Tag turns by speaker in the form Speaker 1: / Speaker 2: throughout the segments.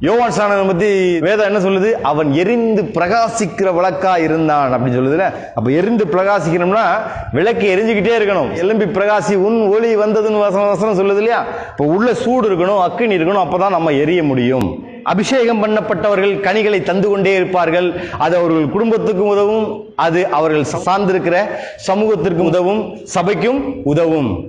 Speaker 1: யோவான் ஸ்நானனை பத்தி வேதம் என்ன சொல்லுது? அவன் எரிந்து பிரகாசிக்கிற விளக்கா இருந்தான் அப்படின்னு சொல்லுதுல. அப்ப எரிந்து பிரகாசிக்கணும்னா விளக்கு எரிஞ்சுக்கிட்டே இருக்கணும். எலும்பி பிரகாசி உன் ஒளி வந்ததுன்னு வசனம் வசனம் சொல்லுது இல்லையா? இப்போ உள்ள சூடு இருக்கணும் அக்கினி இருக்கணும் அப்பதான் நம்ம எரிய முடியும். அபிஷேகம் பண்ணப்பட்டவர்கள் கனிகளை தந்து கொண்டே இருப்பார்கள். அது அவர்கள் குடும்பத்துக்கும் உதவும். அது அவர்கள் சார்ந்திருக்கிற சமூகத்திற்கும் உதவும். சபைக்கும் உதவும்.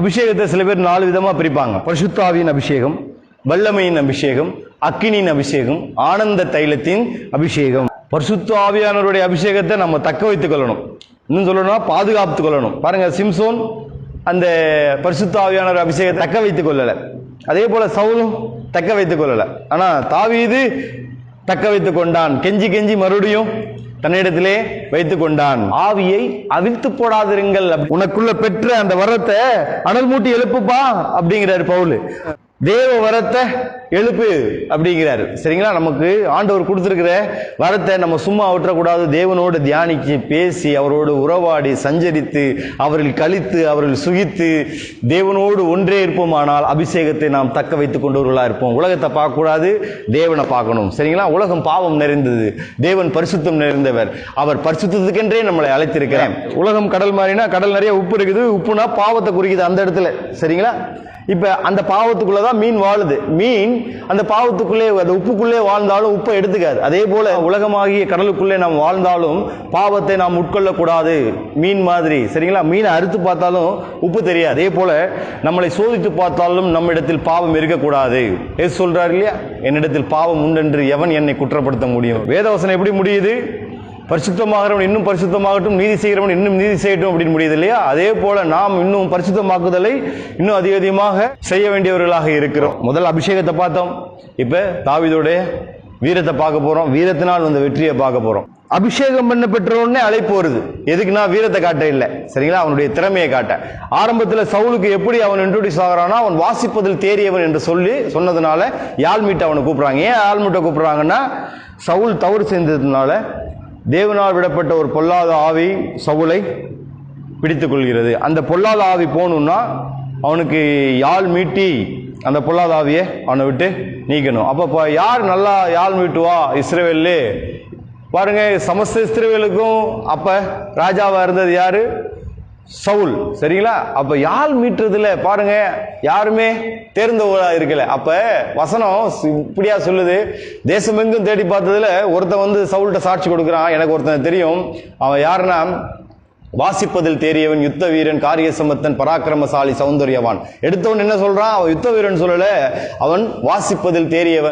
Speaker 1: அபிஷேகத்தை சில பேர் நாலு விதமா பிரிப்பாங்க. பரிசுத்தாவின் அபிஷேகம் வல்லமையின் அபிஷேகம் அக்கினியின் அபிஷேகம் ஆனந்த தைலத்தின் அபிஷேகம். பரிசுத்த ஆவியானவருடைய அபிஷேகத்தை நம்ம தக்க வைத்துக் கொள்ளணும். இன்னும் சொல்லணும்னா பாதுகாத்துக் கொள்ளணும். பாருங்க சிம்சோன் அந்த பரிசுத்த ஆவியானவர் அபிஷேகத்தை தக்க வைத்துக் கொள்ளல. அதே போல சவுலும் தக்க வைத்துக் கொள்ளல. ஆனா தாவீது தக்க வைத்துக் கொண்டான். கெஞ்சி கெஞ்சி மறுபடியும் தன்னிடத்திலே வைத்துக் கொண்டான். ஆவியை அவிழ்த்து போடாதிருங்கள். உனக்குள்ள பெற்ற அந்த வரத்தை அனல் மூட்டி எழுப்புப்பா அப்படிங்கிறாரு பவுல். தேவ வரத்தை எழுப்பு அப்படிங்கிறாரு. சரிங்களா? நமக்கு ஆண்டவர் கொடுத்துருக்கிற வரத்தை நம்ம சும்மா விட்டுறக்கூடாது. தேவனோடு தியானிச்சு பேசி அவரோடு உறவாடி சஞ்சரித்து அவர்கள் கழித்து அவர்கள் சுகித்து தேவனோடு ஒன்றே இருப்போமானால் அபிஷேகத்தை நாம் தக்க வைத்துக் கொண்டவர்களாக இருப்போம். உலகத்தை பார்க்கக்கூடாது தேவனை பார்க்கணும். சரிங்களா? உலகம் பாவம் நிறைந்தது. தேவன் பரிசுத்தம் நிறைந்தவர். அவர் பரிசுத்தத்துக்கென்றே நம்மளை அழைத்திருக்கிறேன் உலகம் கடல் மாறினா கடல் நிறைய உப்பு இருக்குது. உப்புனா பாவத்தை குறிக்குது அந்த இடத்துல. சரிங்களா? இப்ப அந்த பாவத்துக்குள்ளே தான் மீன் வாழுது. மீன் அந்த பாவத்துக்குள்ளே அந்த உப்புக்குள்ளே வாழ்ந்தாலும் உப்பை எடுத்துக்காது. அதே போல உலகமாகிய கடலுக்குள்ளே நாம் வாழ்ந்தாலும் பாவத்தை நாம் உட்கொள்ளக்கூடாது. மீன் மாதிரி. சரிங்களா? மீனை அறுத்து பார்த்தாலும் உப்பு தெரியாது. அதே போல நம்மளை சோதித்து பார்த்தாலும் நம்மிடத்தில் பாவம் இருக்கக்கூடாது. எது சொல்றாரு இல்லையா? என்னிடத்தில் பாவம் உண்டென்று எவன் என்னை குற்றப்படுத்த முடியும்? வேதவசனம் எப்படி முடியுது? பரிசுத்தமாகிறவன் இன்னும் பரிசுத்தமாகட்டும் நீதி செய்கிறவன் இன்னும் நீதி செய்யட்டும் அப்படின்னு முடியுது இல்லையா? அதே போல நாம் இன்னும் பரிசுத்தமாக்குதலை இன்னும் அதிக அதிகமாக செய்ய வேண்டியவர்களாக இருக்கிறோம். முதல் அபிஷேகத்தை பார்த்தோம். இப்போ தாவிதோடைய வீரத்தை பார்க்க போகிறோம் வீரத்தினால் வந்த வெற்றியை பார்க்க போகிறோம் அபிஷேகம் பண்ண பெற்றோடனே அழைப்பு வருது. எதுக்குன்னா வீரத்தை காட்ட இல்லை. சரிங்களா? அவனுடைய திறமையை காட்ட. ஆரம்பத்தில் சவுலுக்கு எப்படி அவன் இன்ட்ரோடியூஸ் ஆகிறானா அவன் வாசிப்பதில் தேறியவன் என்று சொல்லி சொன்னதுனால யாழ்மீட்டை அவனை கூப்பிட்றாங்க. ஏன் யாழ்மீட்டை கூப்பிட்றாங்கன்னா சவுல் தவறு செஞ்சதுனால தேவனால் விடப்பட்ட ஒரு பொல்லாத ஆவி சவுலை பிடித்து கொள்கிறது. அந்த பொல்லாத ஆவி போகணும்னா அவனுக்கு யாழ் மீட்டி அந்த பொல்லாத ஆவியை அவனை விட்டு நீக்கணும். அப்போ இப்போ யார் நல்லா யாழ் மீட்டுவா இஸ்ரேவேல்லே பாருங்கள் சமஸ்த இஸ்ரேவேலுக்கும் அப்போ ராஜாவாக இருந்தது யார்? சவுல் சரிங்களா? அப்ப யாழ் மீட்டுறதுல பாருங்க யாருமே தேர்ந்தவரா இருக்கல. அப்ப வசனம் இப்படியா சொல்லுது. தேசமெங்கும் தேடி பார்த்ததுல ஒருத்தன் வந்து சவுல்கிட்ட சாட்சி கொடுக்குறான். எனக்கு ஒருத்தன் தெரியும். அவன் யாருன்னா வாசிப்பதில் தேறியவன் யுத்த வீரன் காரிய சமத்தன் பராக்கிரமசாலி சௌந்தரியவான். எடுத்தவன் என்ன சொல்றான்? அவன் யுத்த வீரன் சொல்லல. அவன் வாசிப்பதில் தேறியவன்